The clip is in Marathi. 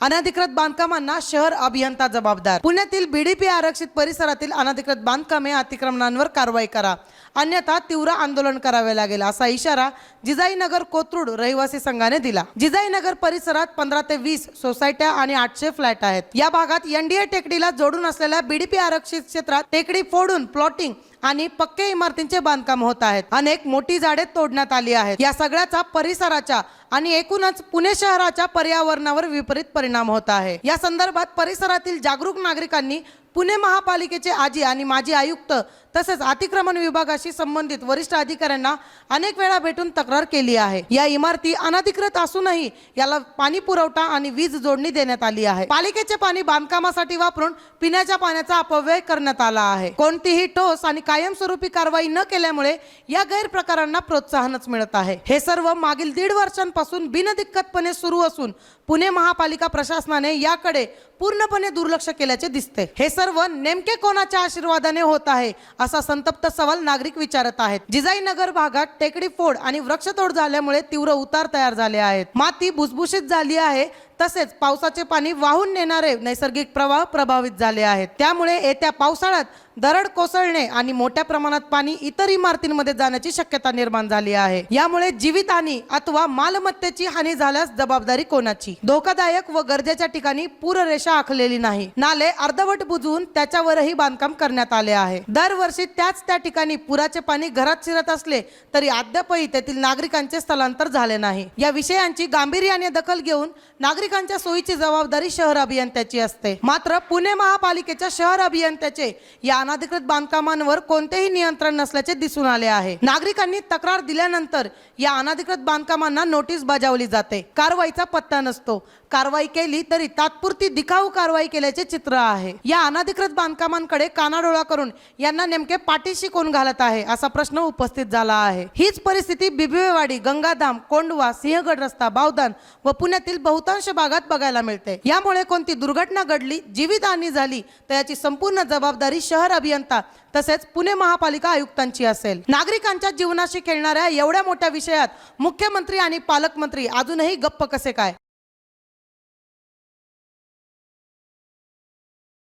अनधिकृत बांधकामांना शहर अभियंता जबाबदार. पुण्यातील बीडीपी आरक्षित परिसरातील अनधिकृत बांधकामे अतिक्रमणांवर कारवाई करा. अन्यथा तीव्र आंदोलन करावे लागेल असा इशारा जिजाईनगर कोथरूड रहिवासी संघाने दिला. जिजाईनगर परिसरात पंधरा ते वीस सोसायट्या आणि आठशे फ्लॅट आहेत. या भागात एनडीए टेकडीला जोडून असलेल्या बीडीपी आरक्षित क्षेत्रात टेकडी फोडून प्लॉटिंग आणि पक्के इमारतींचे बांधकाम होत आहेत. अनेक मोठी झाडे तोडण्यात आली आहेत. या सगळ्याचा परिसराच्या आणि एकूणच पुणे शहराच्या पर्यावरणावर विपरीत परिणाम होत आहे. या संदर्भात परिसरातील जागरूक नागरिकांनी पुणे महापालिकेचे आजी आणि माजी आयुक्त तसेच अतिक्रमण विभागाशी संबंधित वरिष्ठ अधिकाऱ्यांना अनेक वेळा भेटून तक्रार केली आहे. या इमारती अनधिकृत असूनही याला पाणी पुरवठा आणि वीज जोडणी देण्यात आली आहे. पालिकेचे पाणी बांधकामासाठी वापरून पिण्याच्या पाण्याचा अपव्यय करण्यात आला आहे. कोणतीही ठोस आणि कायमस्वरूपी कारवाई न केल्यामुळे या गैरप्रकारांना प्रोत्साहनच मिळत आहे. हे सर्व मागील दीड वर्षांपासून बिनदिक्कतपणे सुरू असून पुणे महापालिका प्रशासनाने याकडे पूर्णपणे दुर्लक्ष केल्याचे दिसते. हे सर्व नेमके कोणाच्या आशीर्वादाने होत आहे असा संतप्त सवाल नागरिक विचारत आहेत. जिजाईनगर भागात टेकडी फोड आणि वृक्षतोड झाल्यामुळे तीव्र उतार तयार झाले आहेत. माती भुसभुशीत झाली आहे. तसेच पावसाचे पाणी वाहून नेणारे नैसर्गिक प्रवाह प्रभावित झाले आहेत. त्यामुळे येत्या पावसाळ्यात दरड कोसळणे आणि मोठ्या प्रमाणात पाणी इतर इमारतींमध्ये जाण्याची शक्यता निर्माण झाली आहे. यामुळे जीवितहानी अथवा मालमत्तेची हानी झाल्यास जबाबदारी कोणाची? धोकादायक व गरजेच्या ठिकाणी पूररेषा आखलेली नाही. नाले अर्धवट बुजवून त्याच्यावरही बांधकाम करण्यात आले आहे. दरवर्षी त्याच त्या ठिकाणी पुराचे पाणी घरात शिरत असले तरी अद्यापही तेथील नागरिकांचे स्थलांतर झाले नाही. या विषयांची गांभीर्याने दखल घेऊन नागरिक नागरिकांच्या सोयीची जबाबदारी शहर अभियंत्याची असते. मात्र पुणे महापालिकेच्या शहर अभियंत्याचे या अनधिकृत बांधकामांवर कोणतेही नियंत्रण नसल्याचे दिसून आले आहे. नागरिकांनी तक्रार दिल्यानंतर या अनधिकृत बांधकामांना नोटीस बजावली जाते. कारवाईचा पत्ता नसतो. कारवाई केली तरी तात्पुरती दिखाऊ कारवाई केल्याचे चित्र आहे. या अनधिकृत बांधकामांकडे कानाडोळा करून यांना नेमके पाठीशी कोण घालत आहे असा प्रश्न उपस्थित झाला आहे. हीच परिस्थिती बिबिवेवाडी गंगाधाम कोंडवा सिंहगड रस्ता बावदान व पुण्यातील बहुतांश भागात बघायला मिळते. यामुळे कोणती दुर्घटना घडली जीवितहानी झाली तर याची संपूर्ण जबाबदारी शहर अभियंता तसेच पुणे महापालिका आयुक्तांची असेल. नागरिकांच्या जीवनाशी खेळणाऱ्या एवढ्या मोठ्या विषयात मुख्यमंत्री आणि पालकमंत्री अजूनही गप्प कसे काय?